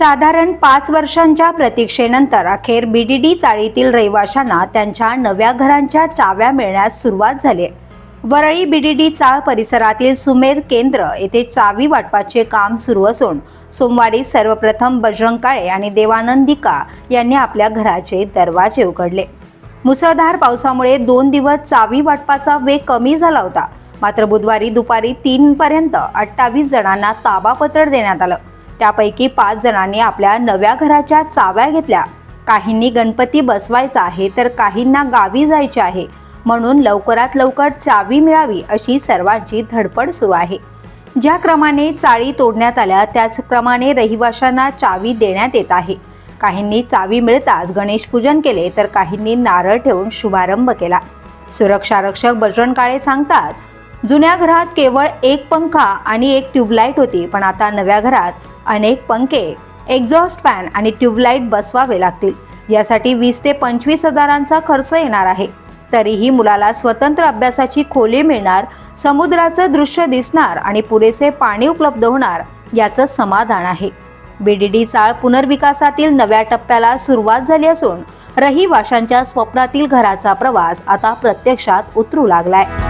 साधारण पाच वर्षांच्या प्रतीक्षेनंतर अखेर बीडीडी चाळीतील रहिवाशांना त्यांच्या नव्या घरांच्या चाव्या मिळण्यास सुरुवात झाली आहे. वरळी बीडीडी चाळ परिसरातील सुमेर केंद्र येथे चावी वाटपाचे काम सुरू असून सोमवारी सर्वप्रथम बजरंग काळे आणि देवानंदिका यांनी आपल्या घराचे दरवाजे उघडले. मुसळधार पावसामुळे दोन दिवस चावी वाटपाचा वेग कमी झाला होता. मात्र बुधवारी दुपारी तीनपर्यंत अठ्ठावीस जणांना ताबापत्र देण्यात आलं. त्यापैकी पाच जणांनी आपल्या नव्या घराच्या चाव्या घेतल्या. काहींनी गणपती बसवायचा आहे तर काहींना गावी जायचे आहे. म्हणून लवकरात लवकर चावी मिळावी अशी सर्वांची धडपड सुरू आहे. ज्या क्रमाने चाळी तोडण्यात आल्या त्याचप्रमाणे रहिवाशांना चावी देण्यात येत आहे. काहींनी चावी मिळताच गणेश पूजन केले तर काहींनी नारळ ठेवून शुभारंभ केला. सुरक्षारक्षक बजरंग काळे सांगतात जुन्या घरात केवळ एक पंखा आणि एक ट्यूबलाईट होती पण आता नव्या घरात अनेक पंखे एक्झॉस्ट फॅन आणि ट्यूबलाईट बसवावे लागतील. यासाठी वीस ते पंचवीस हजारांचा खर्च येणार आहे. तरीही मुलाला स्वतंत्र अभ्यासाची खोली मिळणार समुद्राचं दृश्य दिसणार आणि पुरेसे पाणी उपलब्ध होणार याचं समाधान आहे. बीडीडी चाळ पुनर्विकासातील नव्या टप्प्याला सुरुवात झाली असून रहिवाशांच्या स्वप्नातील घराचा प्रवास आता प्रत्यक्षात उतरू लागलाय.